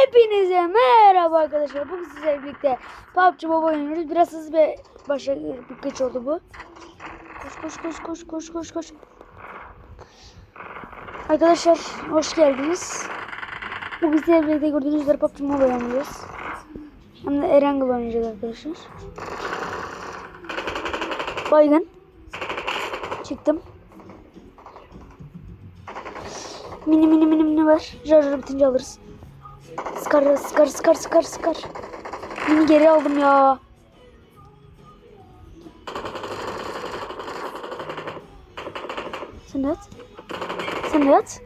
Hepinize merhaba arkadaşlar. Bugün sizlerle birlikte PUBG Mobile oynuyoruz. Biraz hızlı bir başa bir geç oldu bu. Koş koş koş koş koş koş koş. Arkadaşlar hoş geldiniz. Bugün sizlerle birlikte gördüğünüz üzere PUBG Mobile oynuyoruz. Hem de Erangel oynayacağız arkadaşlar. Baygın. Çıktım. Mini mini mini mini var. Jarjör bitince alırız. Sıkar sıkar sıkar sıkar sıkar. Mini geri aldım ya. Sen yat. Sen yat.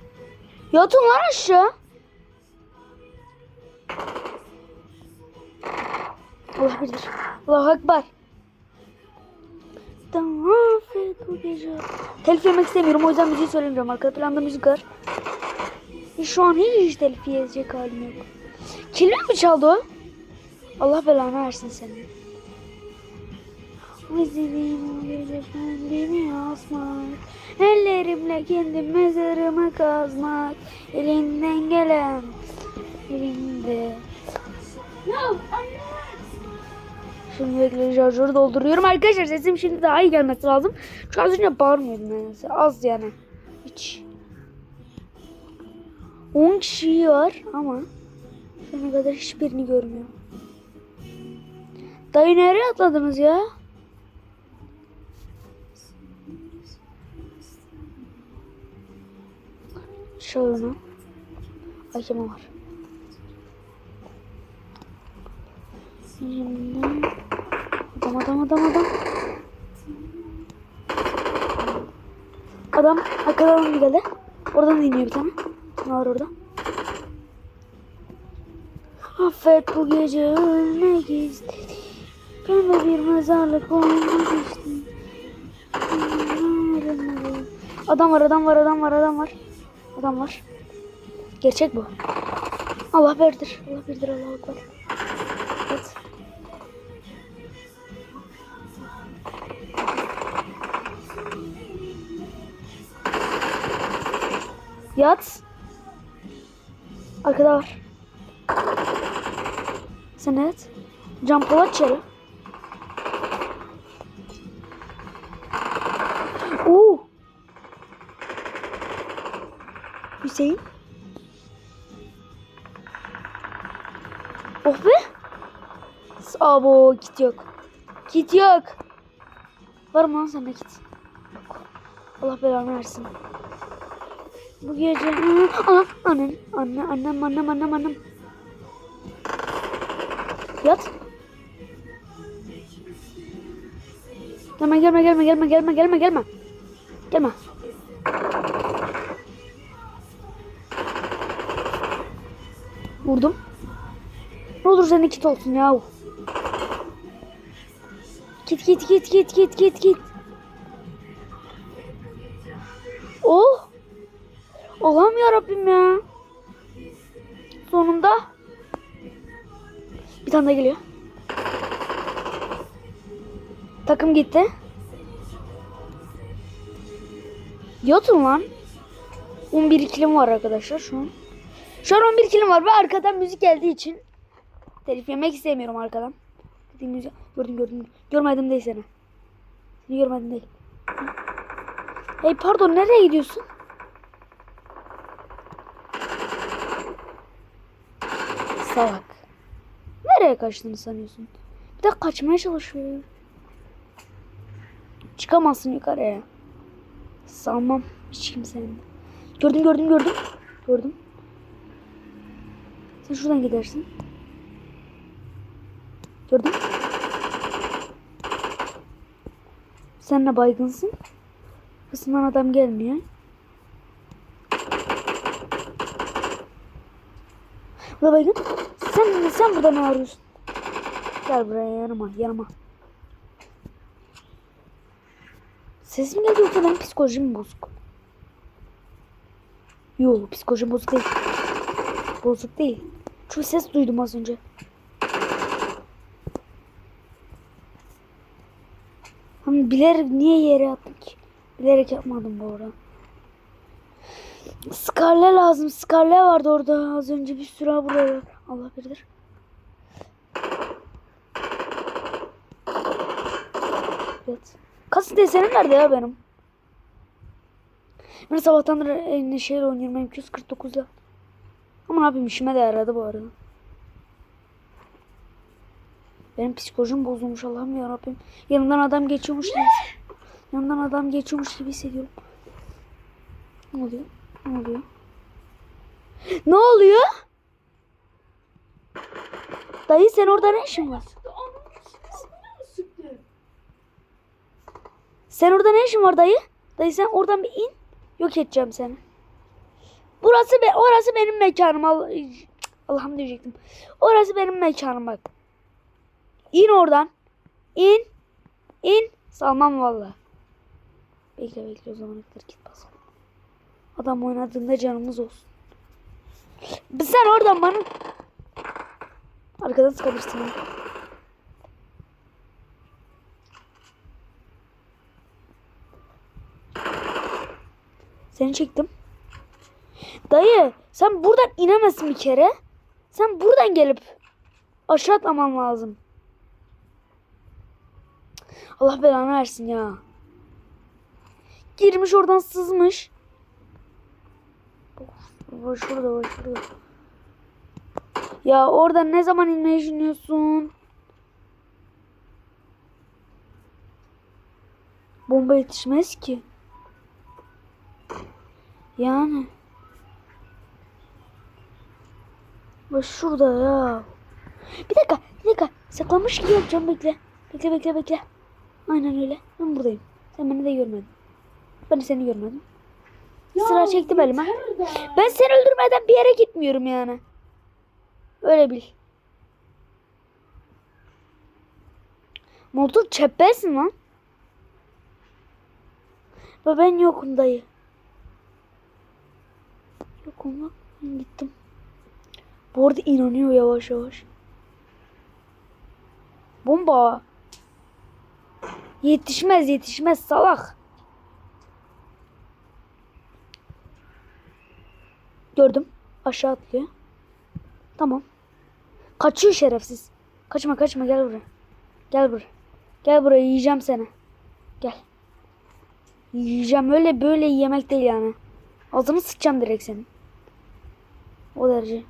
Yatın lan aşağı. Allah bilir. Allahu Ekber. Tamam bu gece. Telif yemek istemiyorum o yüzden müziği söylemeyeceğim. Arka planda müzik var. Şu an hiç telif yiyecek halim yok. Kelime mi çaldı o? Allah belanı versin seni. O gece kendimi asmak Ellerimle kendi mezarımı kazmak Elinden gelen Elimde Şimdi bekle şarjörü dolduruyorum. Arkadaşlar sesim şimdi daha iyi gelmesi lazım. Çünkü az önce bağırmıyordum yani. Az yani. Hiç. 10 kişi var ama şu kadar hiçbirini görmüyorum. Dayı nereye atladınız ya? Şöyle. Hakeme var. Adam adam adam adam. Adam arkadan geldi. Oradan iniyor bir tane. Ne var orada? Affet bu gece ölmek istedim. Pembe bir mezarlık olmak istedim. Adam var, adam var, adam var, adam var. Adam var. Gerçek bu. Allah birdir. Allah birdir, Allah akbar. Evet. Yat. Arkada var. Sen evet. Cam polat çarı. Oo. Hüseyin. Oh be. Abo kit yok. Kit yok. Var mı lan sende? Yok. Allah belanı versin. Bu gece anam annem anne annem annem annem annem Yat. Gelme gelme gelme gelme gelme gelme gelme. Gelme. Vurdum. Ne olur senin kit olsun ya. Git git git git git git git. Ya Rabbim ya. Sonunda. Bir tane daha geliyor. Takım gitti. Yatın lan. 11 kilim var arkadaşlar şu an. Şu an 11 kilim var ve arkadan müzik geldiği için telif yemek istemiyorum arkadan. Dediğim. Gördüm gördüm. Görmedim değil seni. Seni görmedim değil. Hey pardon nereye gidiyorsun? Salak. Nereye kaçtığını sanıyorsun? Bir de kaçmaya çalışıyor. Çıkamazsın yukarıya. Sanmam hiç kimsenin. Gördüm gördüm gördüm. Gördüm. Sen şuradan gidersin. Gördüm. Sen ne baygınsın? Kısımdan adam gelmiyor. Bu baygın. Sen, sen burada ne arıyorsun? Gel buraya yanıma yanıma. Ses mi geldi yoksa benim psikolojim bozuk? Yok psikolojim bozuk değil. Bozuk değil. Çünkü ses duydum az önce. Ama bilerek niye yere attım ki? Bilerek yapmadım bu arada. Scarlet lazım. Scarlet vardı orada. Az önce bir sürü buraya. Allah bilir. Evet. Kas desenim nerede ya benim? Ben sabahtandır en şeyle oynuyorum. M249'la. Ama ne yapayım işime de yaradı bu arada. Benim psikolojim bozulmuş Allah'ım ya Rabbim. Yanımdan adam geçiyormuş gibi. Yanımdan adam geçiyormuş gibi hissediyorum. Ne oluyor? Ne oluyor? Ne oluyor? Dayı sen orada ne işin var? Sen orada ne işin var dayı? Dayı sen oradan bir in. Yok edeceğim seni. Burası be orası benim mekanım. Allah, Allah'ım diyecektim. Orası benim mekanım bak. İn oradan. İn. İn. Salmam valla. Bekle bekle o zaman kadar git basalım. Adam oynadığında canımız olsun. Sen oradan bana arkadan sıkabilirsin. Seni çektim. Dayı sen buradan inemezsin bir kere. Sen buradan gelip aşağı atlaman lazım. Allah belanı versin ya. Girmiş oradan sızmış. Şurada bak şurada. Ya oradan ne zaman inmeyi düşünüyorsun? Bomba yetişmez ki. Yani. Bak şurada ya. Bir dakika, bir dakika. Saklanmış gibi yapacağım bekle. Bekle, bekle, bekle. Aynen öyle. Ben buradayım. Sen beni de görmedin. Ben de seni görmedim. Sıra çektim elime. Ben seni öldürmeden bir yere gitmiyorum yani. Öyle bil. Motor çeppersin lan. Ve ben yokum dayı. Yokum lan. Gittim. Bu arada inanıyor yavaş yavaş. Bomba. Yetişmez yetişmez salak. Gördüm. Aşağı atlıyor. Tamam. Kaçıyor şerefsiz. Kaçma kaçma gel buraya. Gel buraya. Gel buraya yiyeceğim seni. Gel. Yiyeceğim öyle böyle yemek değil yani. Ağzını sıçacağım direkt senin. O derece.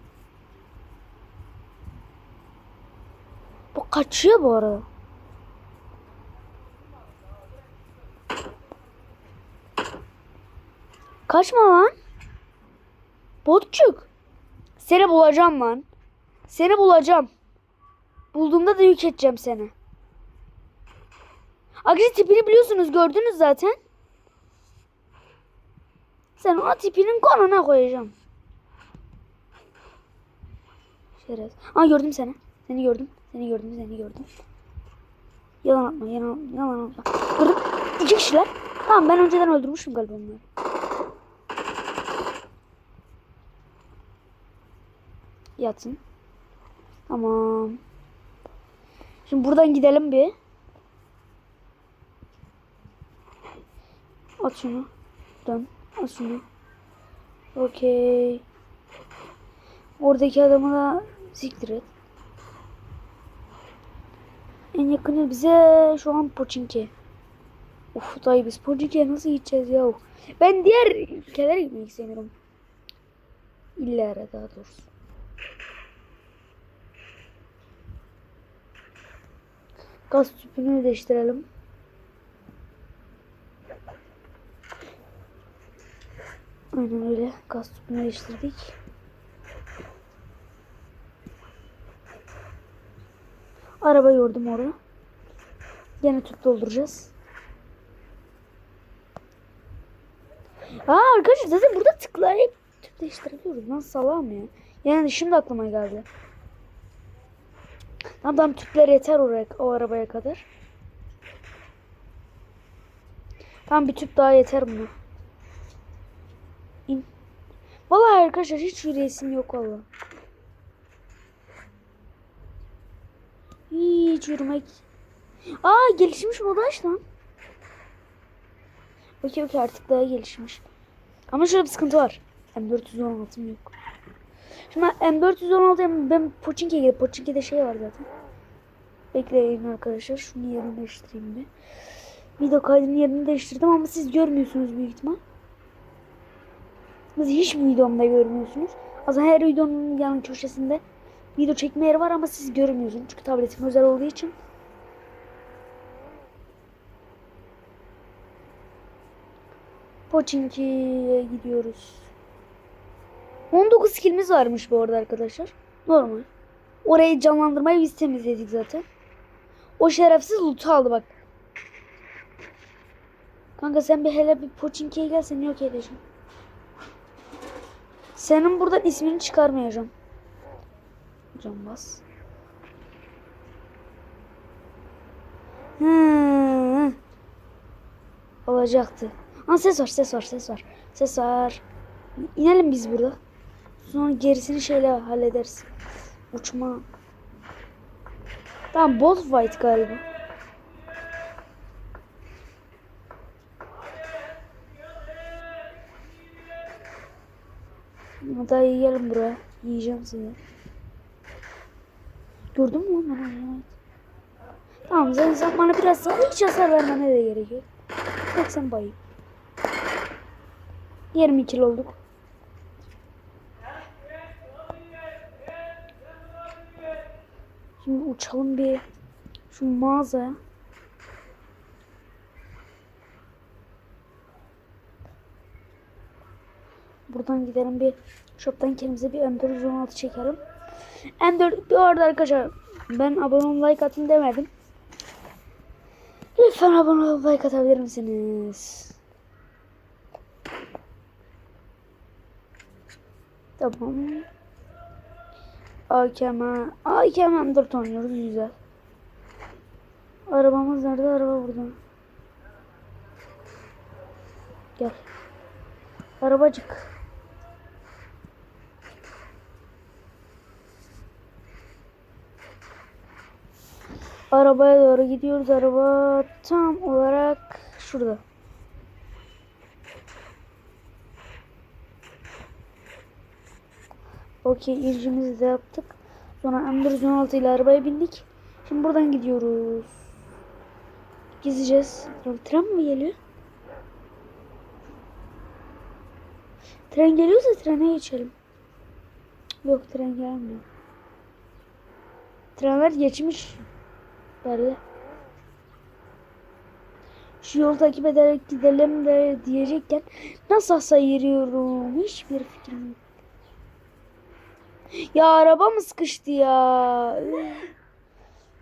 Bu kaçıyor bu arada. Kaçma lan. Botçuk. Seni bulacağım lan. Seni bulacağım. Bulduğumda da yük edeceğim seni. Aksi tipini biliyorsunuz gördünüz zaten. Sen o tipinin konuna koyacağım. Şeref. Aa gördüm seni. Seni gördüm. Seni gördüm. Seni gördüm. Yalan atma. Yalan, yalan atma. Gördüm. İki kişiler. Tamam ben önceden öldürmüşüm galiba onları. Yatın. Tamam. Şimdi buradan gidelim bir. At şunu. Dön. At şunu. Okey. Oradaki adamı da siktir et. En yakını bize şu an Poçinki. Uf dayı biz Poçinki'ye nasıl gideceğiz ya? Ben diğer ülkelere gitmek istemiyorum. İllere daha doğrusu. Gaz tüpünü değiştirelim. Aynen öyle. Gaz tüpünü değiştirdik. Araba gördüm orada. Yine tüp dolduracağız. Aa arkadaşlar zaten burada tıklayıp tüp değiştirebiliyoruz. Nasıl salam ya? Yani şimdi aklıma geldi. Adam tüpler yeter oraya, o arabaya kadar. Tam bir tüp daha yeter buna. İn. Vallahi arkadaşlar hiç yürüyesim yok valla. Hiç yürümek. Aa gelişmiş modaş lan. Okey okey artık daha gelişmiş. Ama şöyle bir sıkıntı var. M416'm yok. Şimdi M416 ben Pochinki'ye gidip Pochinki'de şey var zaten. Bekleyin arkadaşlar. Şunu yerini değiştireyim bir. Video kaydının yerini değiştirdim ama siz görmüyorsunuz büyük ihtimal. Siz hiç videomda görmüyorsunuz. Aslında her videonun yan köşesinde video çekme yeri var ama siz görmüyorsunuz. Çünkü tabletim özel olduğu için. Pochinki'ye gidiyoruz. 19 skillimiz varmış bu arada arkadaşlar. Normal. Orayı canlandırmayı biz temizledik zaten. O şerefsiz loot'u aldı bak. Kanka sen bir hele bir Pochinki'ye gel seni yok edeceğim. Senin buradan ismini çıkarmayacağım. Can bas. Hı. Olacaktı. Aa ses var, ses var, ses var. Ses var. İnelim biz burada. Sonra gerisini şeyle hallederiz. Uçma. Tamam boss fight galiba. Hatta yiyelim buraya. Yiyeceğim seni. Gördün mü lan. Tamam sen, sen bana biraz. Hiç hasar vermene de gerek yok. Bak sen bayım. 20 kilo olduk. Şimdi uçalım bir şu mağazaya. Buradan gidelim bir shop'tan kendimize bir M416 çekelim. M4 bir arada arkadaşlar ben abone ol like atın demedim. Lütfen abone ol like atabilir misiniz? Tamam. AKM. AKM 4 oynuyoruz güzel. Arabamız nerede? Araba burada. Gel. Arabacık. Arabaya doğru gidiyoruz. Araba tam olarak şurada. Okey ilcimizi de yaptık. Sonra M416 ile arabaya bindik. Şimdi buradan gidiyoruz. Gizleyeceğiz. Tren mi geliyor? Tren geliyorsa trene geçelim. Yok tren gelmiyor. Trenler geçmiş. Böyle. Şu yolu takip ederek gidelim de diyecekken nasıl sayırıyorum hiçbir fikrim yok. Ya araba mı sıkıştı ya?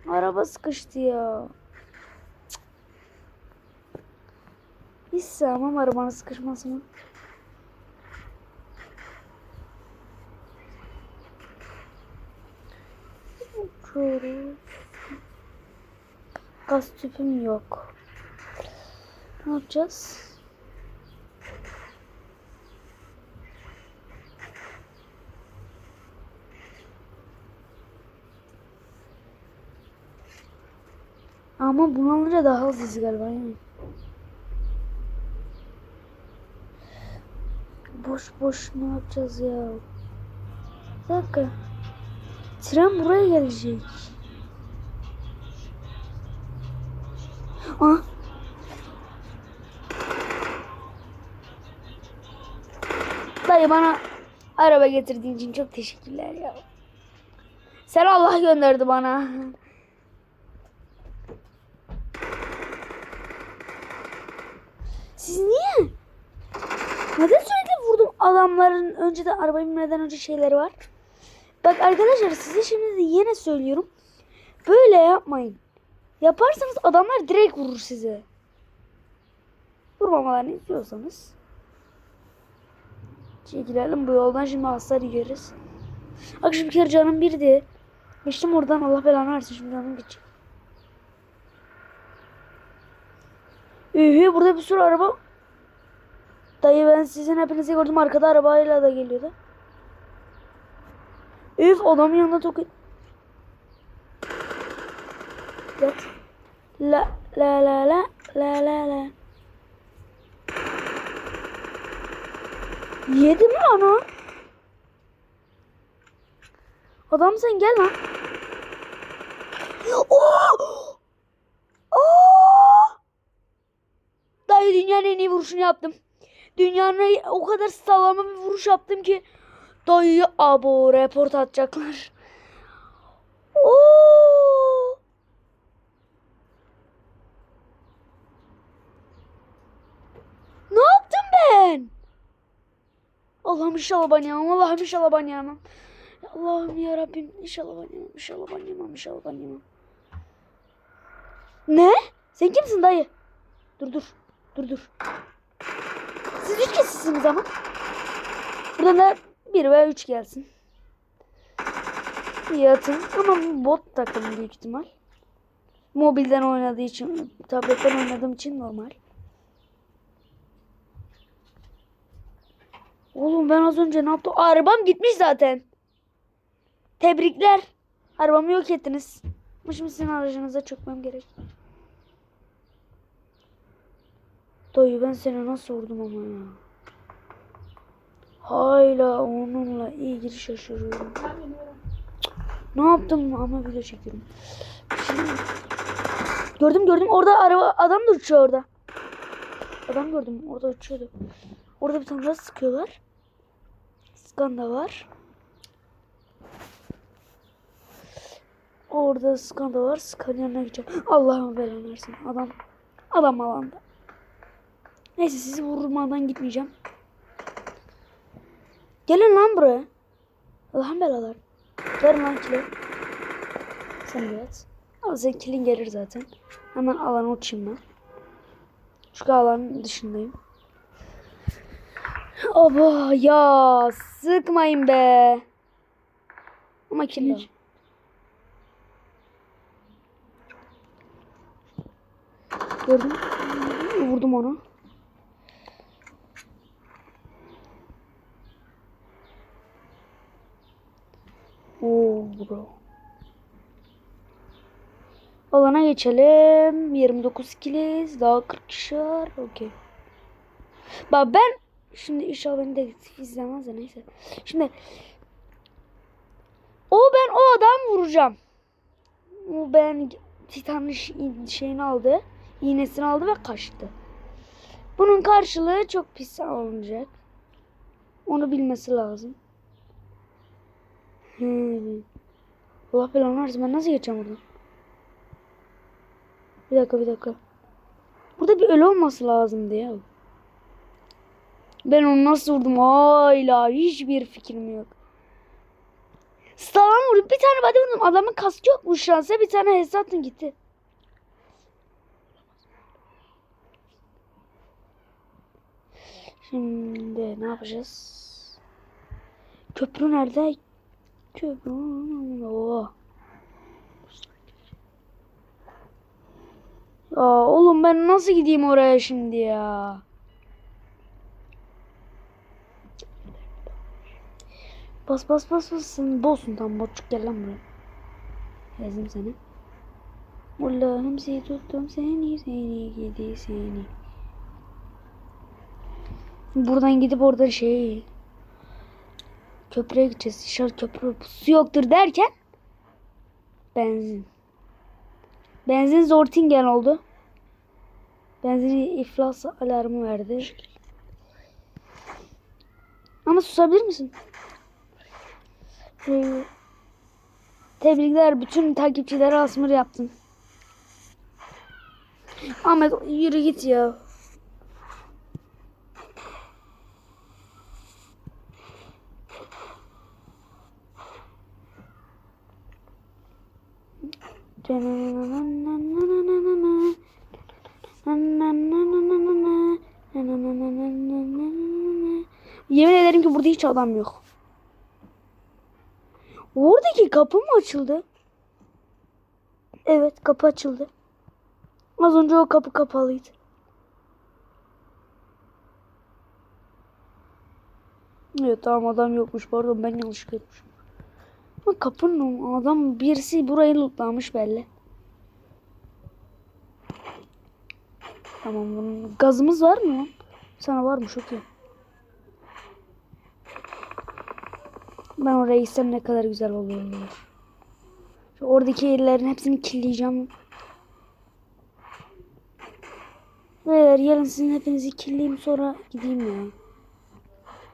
Araba sıkıştı ya. Hiç sevmem arabanın sıkışmasını. Uçuyoruz. Gaz tüpüm yok. Ne yapacağız? Ama bunu alınca daha hızlı galiba yani. Boş boş ne yapacağız ya? Bir dakika. Tren buraya gelecek. Ah. Dayı bana araba getirdiğin için çok teşekkürler ya. Sen Allah gönderdi bana. Siz niye? Neden sürekli vurdum adamların önceden arabaya binmeden önce şeyleri var? Bak arkadaşlar size şimdi de yine söylüyorum. Böyle yapmayın. Yaparsanız adamlar direkt vurur size. Vurmamalarını istiyorsanız. Çekilelim bu yoldan şimdi hasar yeriz. Akşam bir kere canım birdi. Geçtim oradan Allah belanı versin şimdi canım geçecek. Ühü burada bir sürü araba. Dayı ben sizin hepinizi gördüm arkada arabayla da geliyordu. Üf adamın yanında tokat. Gel. La la la la la la la. Yedi mi lan o? Adam sen gel lan. Oo! Oo! Dayı dünyanın en iyi vuruşunu yaptım. Dünyanın o kadar sağlam bir vuruş yaptım ki dayıyı abo report atacaklar. Oo! Ne yaptım ben? Allah'ım inşallah ben yemem. Allah'ım inşallah ben yemem. Allah'ım ya Rabbim inşallah ben yemem. İnşallah ben yemem. İnşallah ben yemem. Ne? Sen kimsin dayı? Dur dur. Dur dur. Siz üç kişisiniz ama. Buradan da bir veya üç gelsin. İyi atın. Ama bot takım büyük ihtimal. Mobilden oynadığı için, tabletten oynadığım için normal. Oğlum ben az önce ne yaptım? Arabam gitmiş zaten. Tebrikler. Arabamı yok ettiniz. Şimdi sizin aracınıza çökmem gerek. Dayı ben seni nasıl vurdum ama ya. Hala onunla ilgili şaşırıyorum. Ne yaptım ama video çekiyorum. Şimdi... Gördüm gördüm orada araba adam da uçuyor orada. Adam gördüm orada uçuyordu. Orada bir tane daha sıkıyorlar. Sıkan da var. Orada sıkan da var. Sıkan yanına gideceğim. Allah'ım belanı versin. Adam adam alanda. Neyse sizi vurmadan gitmeyeceğim. Gelin lan buraya. Allah'ım belalar. Verin lan kili. Sen de at. Al sen kilin gelir zaten. Hemen alana uçayım ben. Çünkü alanın dışındayım. Aba ya sıkmayın be. Ama kill. Gördüm. Vurdum onu. Oo bro. Alana geçelim. 29 kiliz. Daha 40 kişi var. Okey. Bak ben şimdi inşallah beni de izlemez de neyse. Şimdi o ben o adam vuracağım. O ben Titan'ın şeyini aldı. iğnesini aldı ve kaçtı. Bunun karşılığı çok pis olacak. Onu bilmesi lazım. Hmm. Allah belanı versin. Ben nasıl geçeceğim buradan? Bir dakika bir dakika. Burada bir ölü olması lazımdı ya. Ben onu nasıl vurdum? Hala hiçbir fikrim yok. Sağlam vurdum. Bir tane body vurdum. Adamın kaskı yokmuş şansa. Bir tane hesaptım gitti. Şimdi ne yapacağız? Köprü nerede? Köprü. Oo. Ya oğlum ben nasıl gideyim oraya şimdi ya? Bas bas bas bas sen bolsun tam botçuk gel lan buraya. Yazdım seni. Allah'ım seni tuttum seni seni gidi seni. Buradan gidip oradan şey köprüye gideceğiz. Dışarı köprü su yoktur derken benzin. Benzin Zortingen oldu. Benzin iflas alarmı verdi. Ama susabilir misin? Ee, tebrikler bütün takipçilere asmır yaptın. Ahmet yürü git ya. Yemin ederim ki burada hiç adam yok. Oradaki kapı mı açıldı? Evet kapı açıldı. Az önce o kapı kapalıydı. Evet tamam adam yokmuş pardon ben yanlış görmüşüm. Ama kapının adam birisi burayı lootlamış belli. Tamam bunun gazımız var mı? Sana var mı çok iyi. Ben oraya gitsem ne kadar güzel olur. Şu oradaki yerlerin hepsini killeyeceğim. Beyler yarın sizin hepinizi killeyeyim sonra gideyim ya.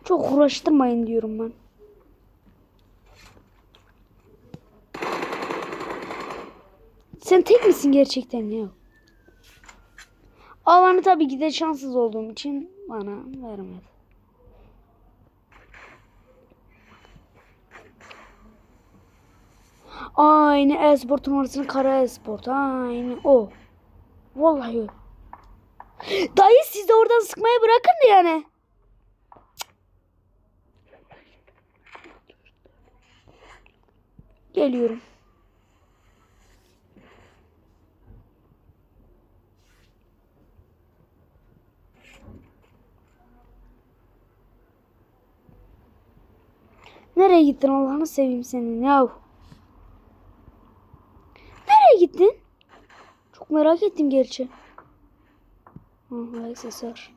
Çok uğraştırmayın diyorum ben. Sen tek misin gerçekten ya? Alanı tabii ki de şanssız olduğum için bana vermedi. Aynı e-spor turnuvasının kara e-sport. Aynı o. Vallahi o. Dayı siz de oradan sıkmayı bırakın da yani. Geliyorum. Nereye gittin Allah'ını seveyim senin yahu. Nereye gittin? Çok merak ettim gerçi. Aha aksesuar.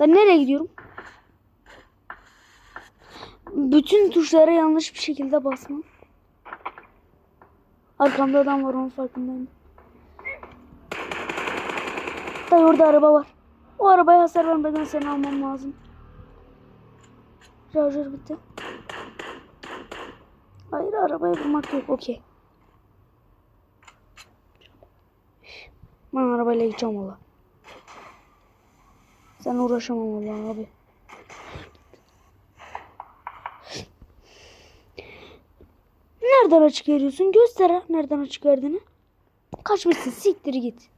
Ben nereye gidiyorum? Bütün tuşlara yanlış bir şekilde basmam. Arkamda adam var onun farkındayım. Dayı orada araba var. O arabaya hasar vermeden seni almam lazım. Şarjör bitti. Hayır arabaya vurmak yok. Okey. Ben arabayla gideceğim valla. Sen uğraşamam valla abi. Nereden açık veriyorsun? Göster ha, nereden açık verdiğini. Kaçmışsın siktir git.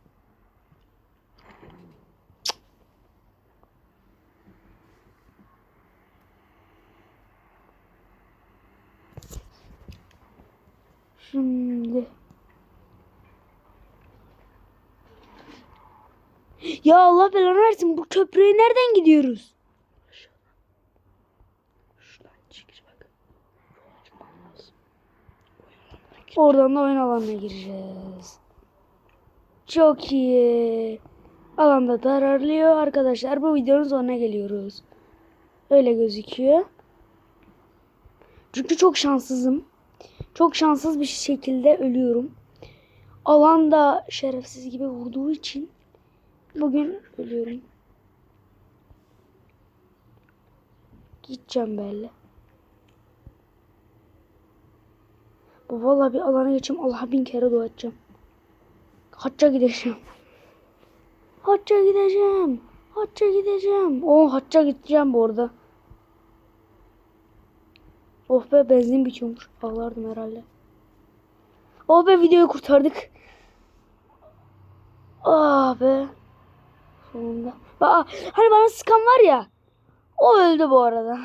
Şimdi. Ya Allah belanı versin bu köprüye nereden gidiyoruz? Oradan da oyun alanına gireceğiz. Çok iyi. Alanda dararlıyor arkadaşlar. Bu videonun sonuna geliyoruz. Öyle gözüküyor. Çünkü çok şanssızım. Çok şanssız bir şekilde ölüyorum. Alanda şerefsiz gibi vurduğu için bugün ölüyorum. Gideceğim belli. Bu vallahi bir alana geçeyim. Allah'a bin kere dua edeceğim. Hacca gideceğim. Hacca gideceğim. Hacca gideceğim. O hacca gideceğim bu arada. Oh be benzin bitiyormuş. Ağlardım herhalde. Oh be videoyu kurtardık. Ah be. Sonunda. Aa, hani bana sıkan var ya. O öldü bu arada.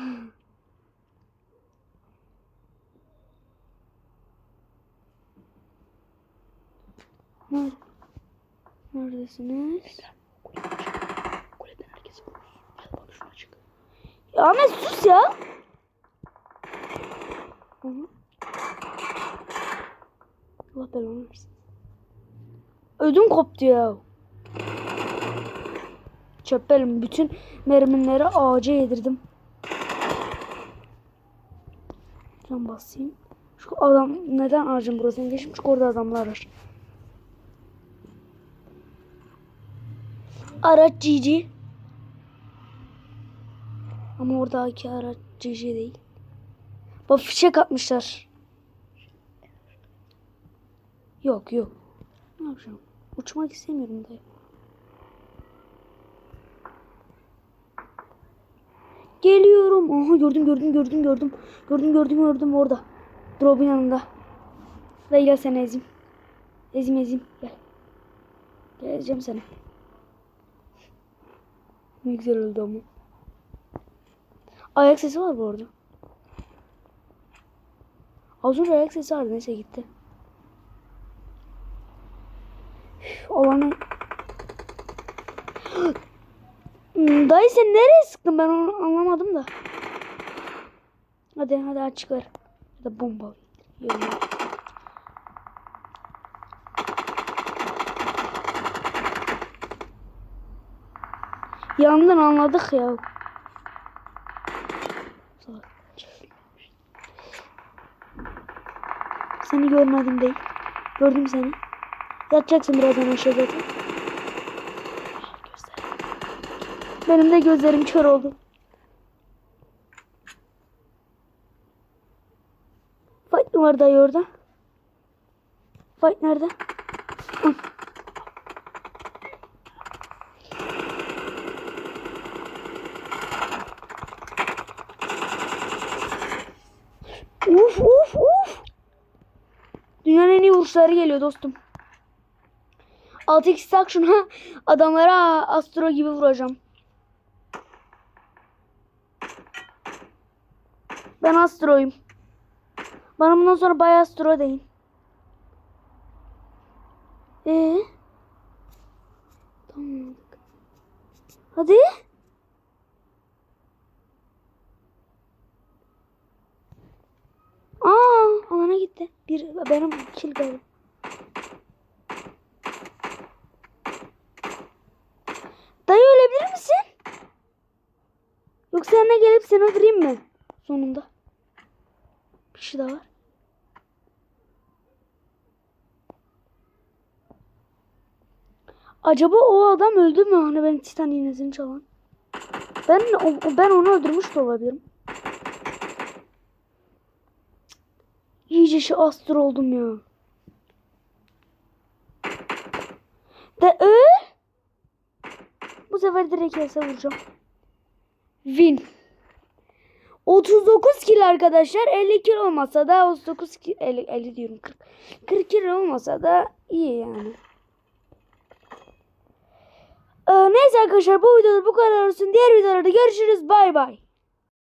Nerede? Neredesiniz? Ya Ahmet sus ya. Hı hı. Allah belanı versin. Ödüm koptu ya. Çöpelim. Bütün mermileri ağaca yedirdim. Can basayım. Şu adam neden ağacın burasına geçmiş? Çünkü orada adamlar var. Araç GG. Ama oradaki araç GG değil. Bak fişek atmışlar. Yok yok. Ne yapacağım? Uçmak istemiyorum da. Geliyorum. Oha gördüm gördüm gördüm gördüm. Gördüm gördüm gördüm orada. Drop'un yanında. Dayı gel seni ezeyim. Ezeyim ezeyim. Gel. Gel ezeceğim seni. Ne güzel öldü ama. Ayak sesi var bu arada. Az önce ayak sesi vardı. Neyse gitti. Olanı... Hmm, Dayı sen nereye sıktın ben onu anlamadım da. Hadi hadi açık ver. Ya da bomba. Yok. Yandın anladık ya. Seni görmedim değil. Gördüm seni. Yatacaksın birazdan aşağı zaten. Benim de gözlerim kör oldu. Fight mı var dayı orada? Fight nerede? Hı. Uf uf uf. Dünyanın en iyi vuruşları geliyor dostum. 6x tak şuna adamlara astro gibi vuracağım. Ben astroyum. Bana bundan sonra bayağı astro deyin. Ee? Tamam. Hadi. Aa, alana gitti. Bir benim kill galiba. Dayı ölebilir misin? Yoksa yanına gelip seni öldüreyim mi? Sonunda. Bir şey daha var. Acaba o adam öldü mü? Hani benim Titan iğnesini çalan. Ben ben onu öldürmüş de olabilirim. İyice şu astro oldum ya. De öl. Bu sefer direkt else vuracağım. Win. 39 kilo arkadaşlar. 50 kilo olmasa da 39 kilo 50, 50 diyorum 40. 40 kilo olmasa da iyi yani. Ee, neyse arkadaşlar bu videoda bu kadar olsun. Diğer videolarda görüşürüz. Bay bay.